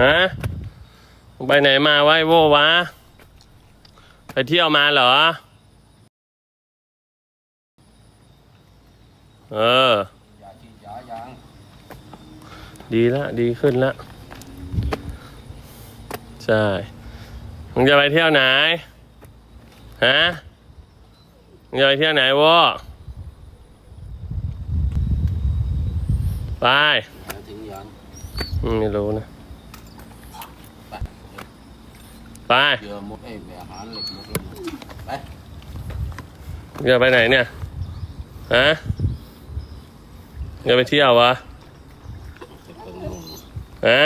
ฮะมึงไปไหนมาไวะไอ้โววะ ไปเที่ยวมาเหรอ เอออย่าฉีดยายังดีละ ดีขึ้นละ ใช่มึงจะไปเที่ยวไหน ฮะมึงจะไปเที่ยวไหนวะไปอย่าทิ้งยังอืมไม่รู้นะ ไปเดี๋ยวหมดเอ้ยอาหารเหล็กหมดเลยไปมึงจะไปไหนเนี่ยฮะมึงจะไปเที่ยววะจะเป็นนุ่มฮะ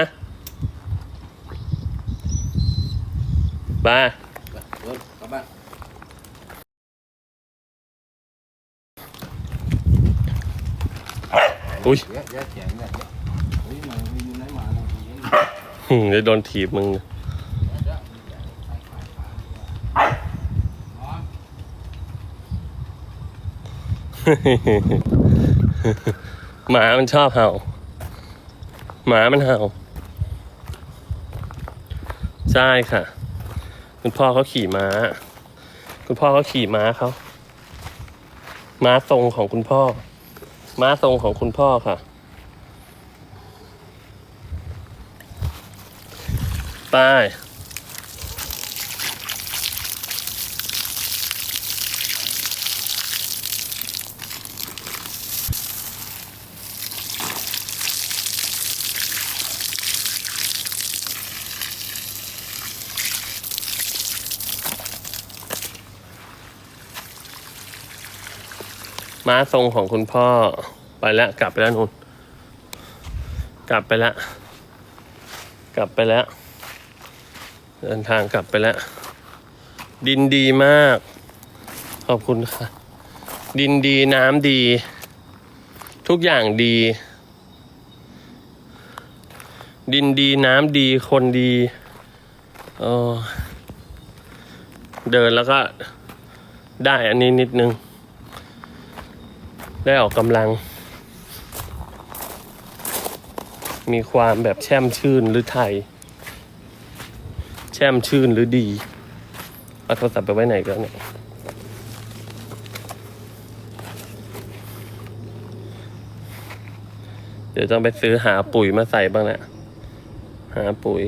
ไปไปเดินกลับบ้านอุ้ยเยอะเยอะแข็งเนี่ยเยอะเฮ้ยมันมีอยู่ไหนมาเนี่ยเยอะ หึจะโดนถีบมึง หมามันชอบเห่า หมามันเห่า ใช่ค่ะ คุณพ่อเขาขี่ม้า คุณพ่อเขาขี่ม้าเขาม้าทรงของคุณพ่อ ม้าทรงของคุณพ่อค่ะ ไป ม้าทรงของคุณพ่อ ไปแล้วกลับไปแล้วนุ่นกลับไปแล้ว กลับไปแล้ว เดินทางกลับไปแล้ว ดินดีมาก ขอบคุณค่ะ ดินดีน้ำดี ทุกอย่างดี ดินดีน้ำดีคนดีเออเดินแล้วก็ได้อันนี้นิดนึง ได้ออกกำลัง มีความแบบแช่มชื่นหรือไทย แช่มชื่นหรือดีเอาโทรศัพท์ไปไว้ไหนกันเนี่ยเดี๋ยวต้องไปซื้อหาปุ๋ยมาใส่บ้างแหละหาปุ๋ย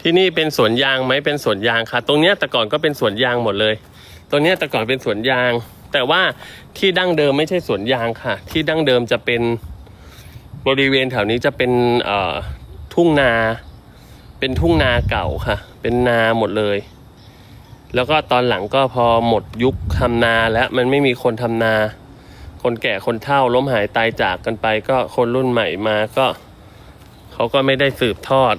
ที่นี่เป็นสวนยางไหมเป็นสวนยางค่ะ ตรงเนี้ยแต่ก่อนก็เป็นสวนยางหมดเลย ตรงเนี้ยแต่ก่อนเป็นสวนยาง แต่ว่าที่ดั้งเดิมไม่ใช่สวนยางค่ะ ที่ดั้งเดิมจะเป็นบริเวณแถวนี้จะเป็นเอ่อทุ่งนา เป็นทุ่งนาเก่าค่ะ เป็นนาหมดเลย แล้วก็ตอนหลังก็พอหมดยุคทำนาแล้วมันไม่มีคนทำนา คนแก่คนเฒ่าล้มหายตายจากกันไป ก็คนรุ่นใหม่มาก็ เขาก็ไม่ได้สืบทอด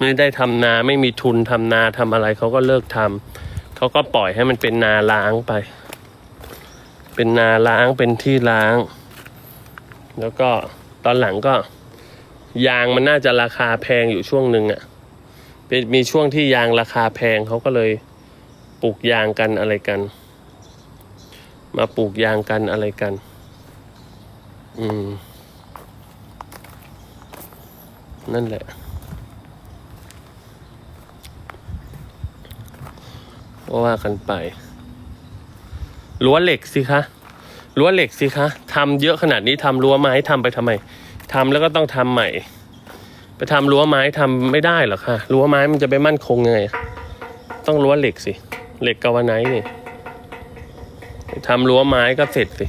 ไม่ได้ทำนาไม่มีทุนทำนาทำอะไรเขาก็เลิกทำเขาก็ปล่อยให้มันเป็นนาล้างไป เป็นนาล้างเป็นที่ล้าง แล้วก็ตอนหลังก็ยางมันน่าจะราคาแพงอยู่ช่วงหนึ่งอะ่ะเป็นมีช่วงที่ยางราคาแพงเขาก็เลยปลูกยางกันอะไรกัน มาปลูกยางกันอะไรกัน อืม นั่นแหละ ก็ว่ากันไปรั้วเหล็กสิคะรั้วเหล็กสิคะทำเยอะขนาดนี้ทำรั้วไม้ทำไปทำไมทำแล้วก็ต้องทำใหม่ ไปทำรั้วไม้ทำไม่ได้หรอกค่ะรั้วไม้มันจะไปมั่นคงยังไง ต้องรั้วเหล็กสิ เหล็กกาวาไนท์นี่ทำรั้วไม้ก็เสร็จสิ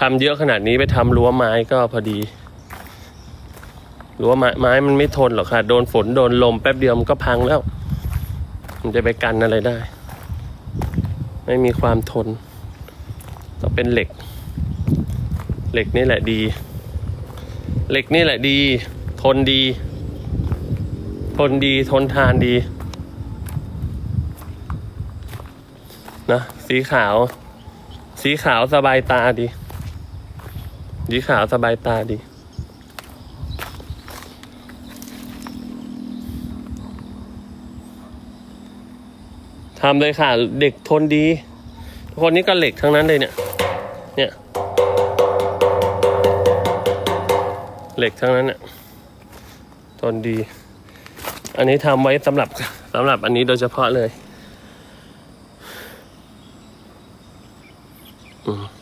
ทำเยอะขนาดนี้ไปทำรั้วไม้ก็พอดีรั้วไม้ไม้มันไม่ทนหรอกค่ะ โดนฝนโดนลมแป๊บเดียวมันก็พังแล้ว มันจะไปกันอะไรได้ ไม่มีความทนต้องเป็นเหล็ก เหล็กนี่แหละดี เหล็กนี่แหละดี ทนดี ทนดีทนทานดีนะสีขาว สีขาวสบายตาดี สีขาวสบายตาดี ทำเลยค่ะ เด็กทนดี ทุกคนนี้ก็เหล็กทั้งนั้นเลยเนี่ย เนี่ย เหล็กทั้งนั้นเนี่ยทนดี อันนี้ทำไว้สำหรับสำหรับอันนี้โดยเฉพาะเลย อืม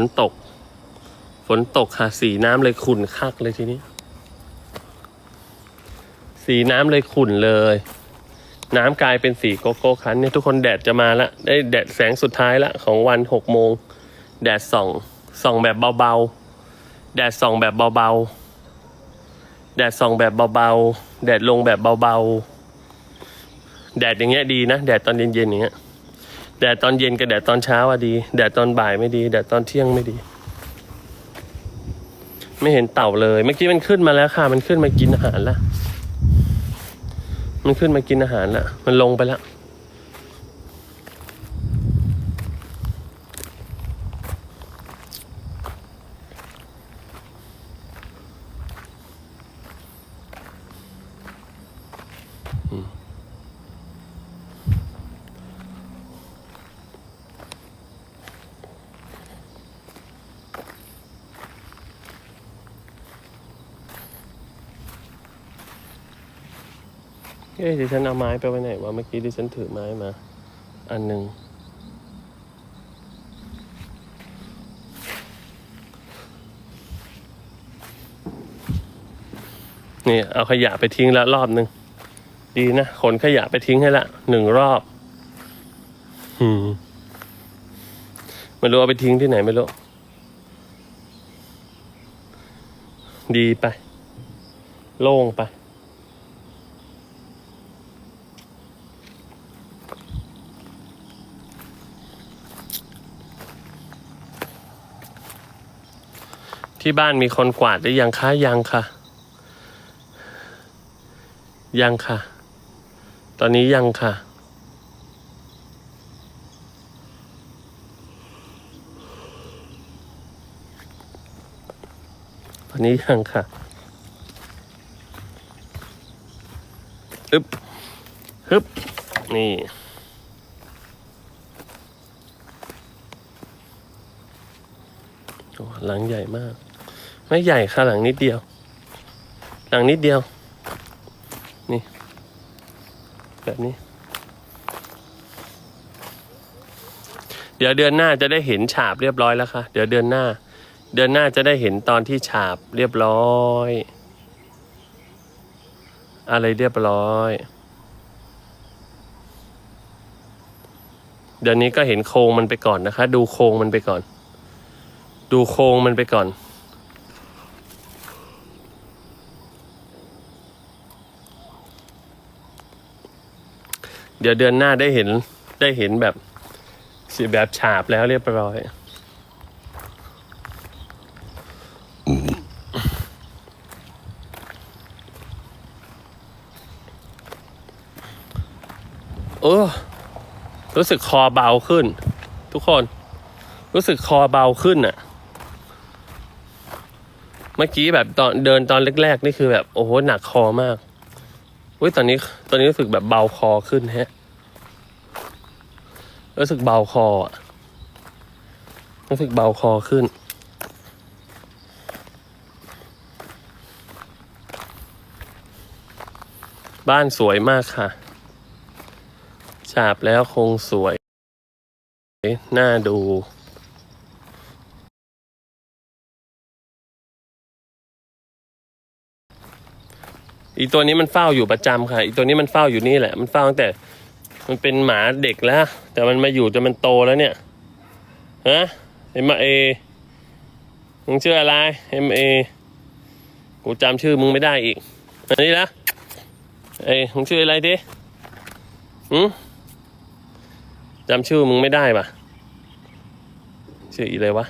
นตก ฝนตกค่ะสีน้ำเลยขุ่นคักเลยทีนี้ สีน้ำเลยขุ่นเลย น้ำกลายเป็นสีโกโก้คันเนี่ยทุกคนแดดจะมาละได้แดดแสงสุดท้ายละของวันหกโมง แดดส่องส่องแบบเบาๆ แดดส่องแบบเบาๆ แดดส่องแบบเบาๆ แดดลงแบบเบาๆ แดดอย่างเงี้ยดีนะ แดดตอนเย็นๆอย่างเงี้ย แดดตอนเย็นกับแดดตอนเช้าอะดี แดดตอนบ่ายไม่ดี แดดตอนเที่ยงไม่ดี ไม่เห็นเต่าเลย เมื่อกี้มันขึ้นมาแล้วค่ะ มันขึ้นมากินอาหารละมันขึ้นมากินอาหารละมันลงไปแล้ว ดิฉันเอาไม้ไปไว้ไหนวะเมื่อกี้ดิฉันถือไม้มา อันหนึ่งนี่เอาขยะไปทิ้งแล้วรอบหนึ่งดีนะขนขยะไปทิ้งให้ละหนึ่งรอบอืมไม่รู้เอาไปทิ้งที่ไหนไม่รู้ดีไป โล่งไป ที่บ้านมีคนกวาดหรือยังคะยังค่ะ ยังค่ะ ตอนนี้ยังค่ะ ตอนนี้ยังค่ะอึบฮึบนี่หลังใหญ่มาก ไม่ใหญ่ค่ะหลังนิดเดียว หลังนิดเดียว นี่ แบบนี้ เดี๋ยวเดือนหน้าจะได้เห็นฉาบเรียบร้อยแล้วค่ะ เดี๋ยวเดือนหน้า เดือนหน้าจะได้เห็นตอนที่ฉาบเรียบร้อย อะไรเรียบร้อย เดี๋ยวนี้ก็เห็นโครงมันไปก่อนนะคะ ดูโครงมันไปก่อน ดูโครงมันไปก่อน เดี๋ยวเดือนหน้าได้เห็นได้เห็นแบบสีแบบฉาบแล้วเรียบร้อยเออรู้สึกคอเบาขึ้น ทุกคน รู้สึกคอเบาขึ้นอะเมื่อกี้แบบตอนเดินตอนแรกๆ นี่คือแบบ โอ้โห หนักคอมาก อุ้ยตอนนี้ตอนนี้รู้สึกแบบเบาคอขึ้นแฮะรู้สึกเบาคอรู้สึกเบาคอขึ้น บ้านสวยมากค่ะ ฉาบแล้วคงสวย น่าดู อีตัวนี้มันเฝ้าอยู่ประจำค่ะ อีตัวนี้มันเฝ้าอยู่นี่แหละ มันเฝ้าตั้งแต่ มันเป็นหมาเด็กแล้ว แต่มันมาอยู่จนมันโตแล้วเนี่ย ฮะเอ็มเอมึงชื่ออะไรเอ็มเอกูจำชื่อมึงไม่ได้อีก อันนี้นะเอ้มึงชื่ออะไรดิหืมจำชื่อมึงไม่ได้ปะชื่ออีอะไรวะ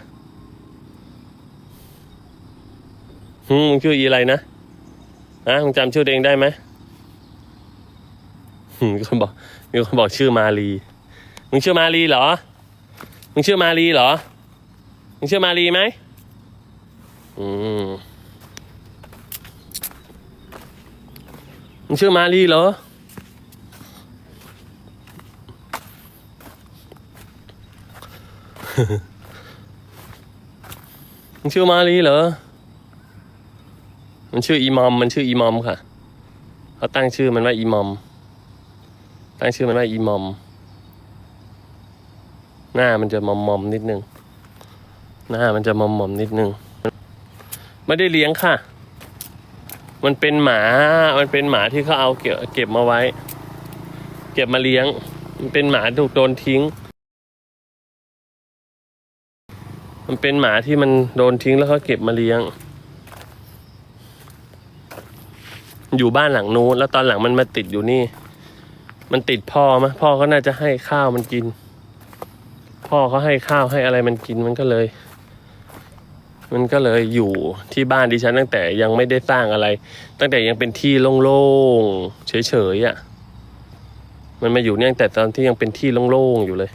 หืมมึงชื่ออีอะไรนะ ฮะมึงจำชื่อตัวเองได้ไหมมมีคนบอกมีคนบอกชื่อมาลีมึงชื่อมาลีเหรอ มึงชื่อมาลีเหรอ มึงชื่อมาลีไหมอืมมึงชื่อมาลีเหรอ มึงชื่อมาลีเหรอ มันชื่ออีมอม มันชื่ออีมอมค่ะ เขาตั้งชื่อมันว่าอีมอม ตั้งชื่อมันว่าอีมอม หน้ามันจะมอมมอมนิดนึง หน้ามันจะมอมมอมนิดนึง ไม่ได้เลี้ยงค่ะ มันเป็นหมา มันเป็นหมาที่เขาเอาเก็บเก็บมาไว้ เก็บมาเลี้ยง มันเป็นหมาถูกโดนทิ้ง มันเป็นหมาที่มันโดนทิ้งแล้วเขาเก็บมาเลี้ยง อยู่บ้านหลังนู้นแล้วตอนหลังมันมาติดอยู่นี่ มันติดพ่อมะพ่อก็น่าจะให้ข้าวมันกิน พ่อเขาให้ข้าวให้อะไรมันกินมันก็เลย มันก็เลยอยู่ที่บ้านดิฉันตั้งแต่ยังไม่ได้สร้างอะไร ตั้งแต่ยังเป็นที่โล่งๆเฉยๆอะ่ะ มันมาอยู่เนี่ยตั้งแต่ตอนที่ยังเป็นที่โล่งๆอยู่เลย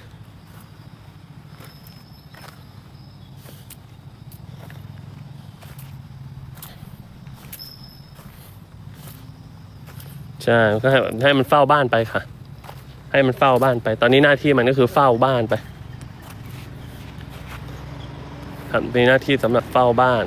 ใช่ก็ให้ให้มันเฝ้าบ้านไปค่ะ ให้มันเฝ้าบ้านไป ตอนนี้หน้าที่มันก็คือเฝ้าบ้านไปครับมีหน้าที่สำหรับเฝ้าบ้าน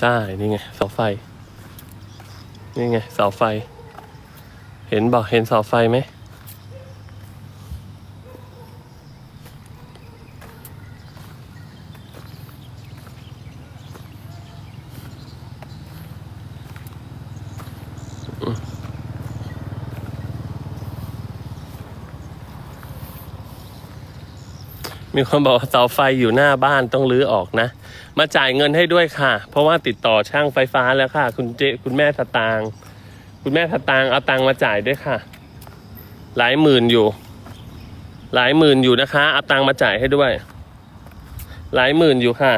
ใช่ นี่ไงเสาไฟ นี่ไงเสาไฟ เห็นบอกเห็นเสาไฟไหม มีคนบอกว่าเสาไฟอยู่หน้าบ้านต้องรื้อออกนะ มาจ่ายเงินให้ด้วยค่ะ เพราะว่าติดต่อช่างไฟฟ้าแล้วค่ะ คุณเจคุณแม่สตางค์คุณแม่สตางเอาตังมาจ่ายด้วยค่ะ หลายหมื่นอยู่ หลายหมื่นอยู่นะคะเอาตังมาจ่ายให้ด้วย หลายหมื่นอยู่ค่ะ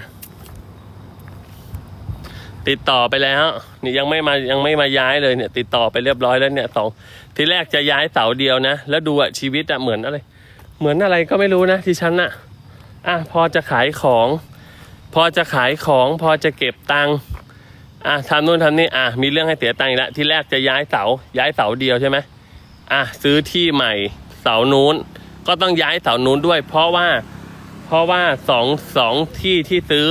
ติดต่อไปแล้วนี่ยังไม่มายังไม่มาย้ายเลยเนี่ย ติดต่อไปเรียบร้อยแล้วเนี่ยสองทีแรกจะย้ายเสาเดียวนะ แล้วดูอะชีวิตอะเหมือนอะไรเหมือนอะไรก็ไม่รู้นะที่ฉันน่ะ อะพอจะขายของ พอจะขายของพอจะเก็บตังค์อะทำนู่นทำนี่อะมีเรื่องให้เสียตังค์อีกแล้วที่แรกจะย้ายเสาย้ายเสาเดียวใช่ไหมอะซื้อที่ใหม่เสานู้น ก็ต้องย้ายเสานู้นด้วย เพราะว่าเพราะว่าสองสองที่ที่ซื้อ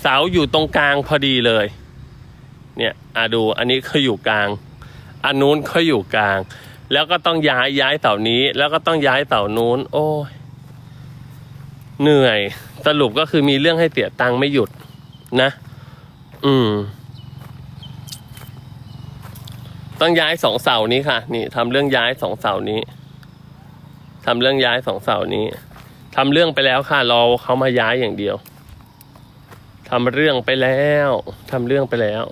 เสาอยู่ตรงกลางพอดีเลย เนี่ยอะดูอันนี้เขาอยู่กลางอันนู้นเขาอยู่กลาง แล้วก็ต้องย้ายย้ายเสานี้ แล้วก็ต้องย้ายเสานู้น โอ้ย เหนื่อย สรุปก็คือมีเรื่องให้เสียตังค์ไม่หยุดนะ อืม ต้องย้ายสองเสานี้ค่ะ นี่ทำเรื่องย้ายสองเสานี้ทำเรื่องย้ายสองเสานี้ทำเรื่องไปแล้วค่ะรอเขามาย้ายอย่างเดียวทำเรื่องไปแล้วทำเรื่องไปแล้ว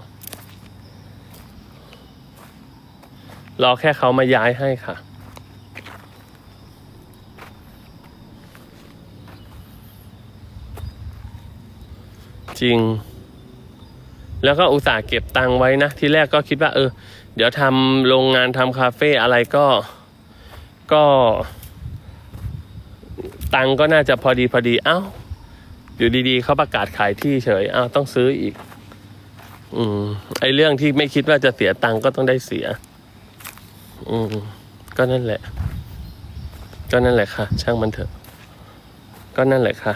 รอแค่เขามาย้ายให้ค่ะ จริง แล้วก็อุตส่าห์เก็บตังค์ไว้นะ ที่แรกก็คิดว่า เออ เดี๋ยวทำโรงงานทำคาเฟ่อะไรก็ ก็ ตังค์ก็น่าจะพอดีพอดีเอ้า อยู่ดีๆเขาประกาศขายที่เฉย เอ้าต้องซื้ออีก อืม ไอเรื่องที่ไม่คิดว่าจะเสียตังค์ก็ต้องได้เสีย อืม ก็นั่นแหละ ก็นั่นแหละค่ะ ช่างมันเถอะ ก็นั่นแหละค่ะ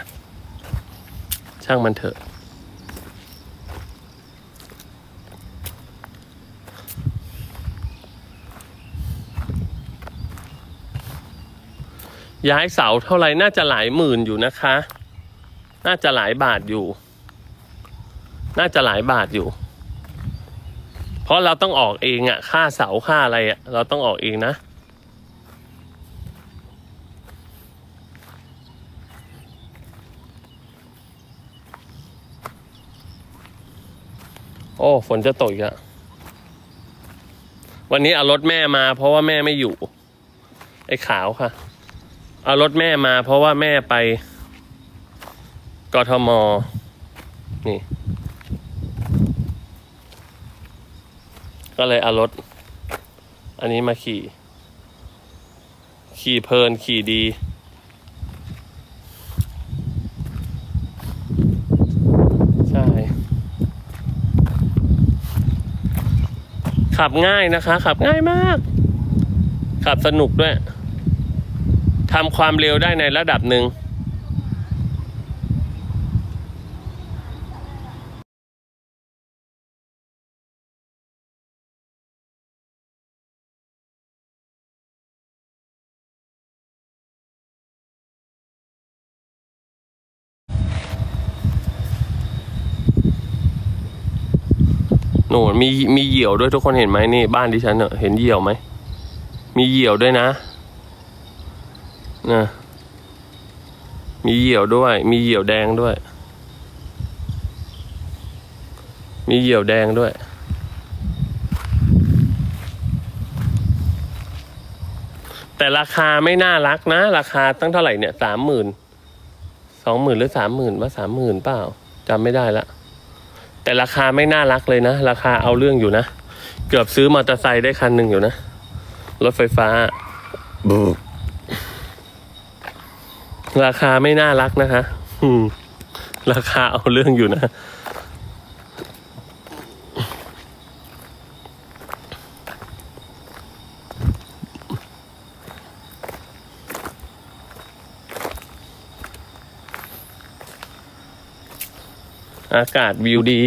ช่างมันเถอะ ย้ายเสาเท่าไหร่น่าจะหลายหมื่นอยู่นะคะ น่าจะหลายบาทอยู่ น่าจะหลายบาทอยู่ เพราะเราต้องออกเองอะค่าเสาค่าอะไรอะเราต้องออกเองนะ โอ้ฝนจะตกอีกอะวันนี้เอารถแม่มาเพราะว่าแม่ไม่อยู่ ไอ้ขาวค่ะ เอารถแม่มาเพราะว่าแม่ไปกทม นี่ ก็เลยเอารถ อันนี้มาขี่ ขี่เพลินขี่ดี ใช่ ขับง่ายนะคะ ขับง่ายมาก ขับสนุกด้วย ทำความเร็วได้ในระดับหนึ่งหนูมีมีเหยี่ยวด้วยทุกคนเห็นไหมนี่บ้านดิฉันเนอเห็นเหยี่ยวไหมมีเหยี่ยวด้วยนะ นะมีเหยี่ยวด้วย มีเหยี่ยวแดงด้วย มีเหยี่ยวแดงด้วย แต่ราคาไม่น่ารักนะ ราคาตั้งเท่าไหร่เนี่ยสามหมื่นสองหมื่นหรือสามหมื่นว่าสามหมื่นเปล่าจำไม่ได้ละ แต่ราคาไม่น่ารักเลยนะ ราคาเอาเรื่องอยู่นะ เกือบซื้อมอเตอร์ไซค์ได้คันหนึ่งอยู่นะ รถไฟฟ้า ราคาไม่น่ารักนะคะอืม ราคาเอาเรื่องอยู่นะ อากาศวิวดี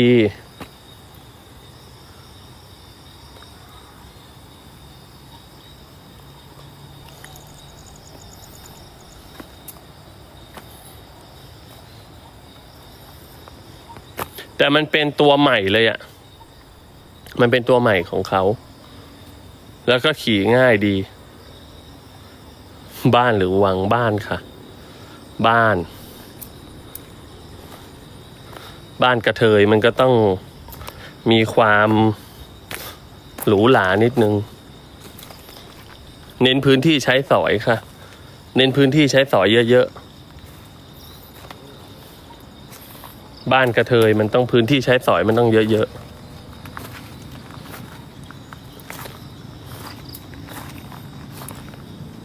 มันเป็นตัวใหม่เลยอะ่ะ มันเป็นตัวใหม่ของเขา แล้วก็ขี่ง่ายดี บ้านหรือวังบ้านค่ะ บ้าน บ้านกระเทยมันก็ต้องมีความหรูหรานิดนึง เน้นพื้นที่ใช้สอยค่ะ เน้นพื้นที่ใช้สอยเยอะๆ บ้านกระเทยมันต้องพื้นที่ใช้สอยมันต้องเยอะๆ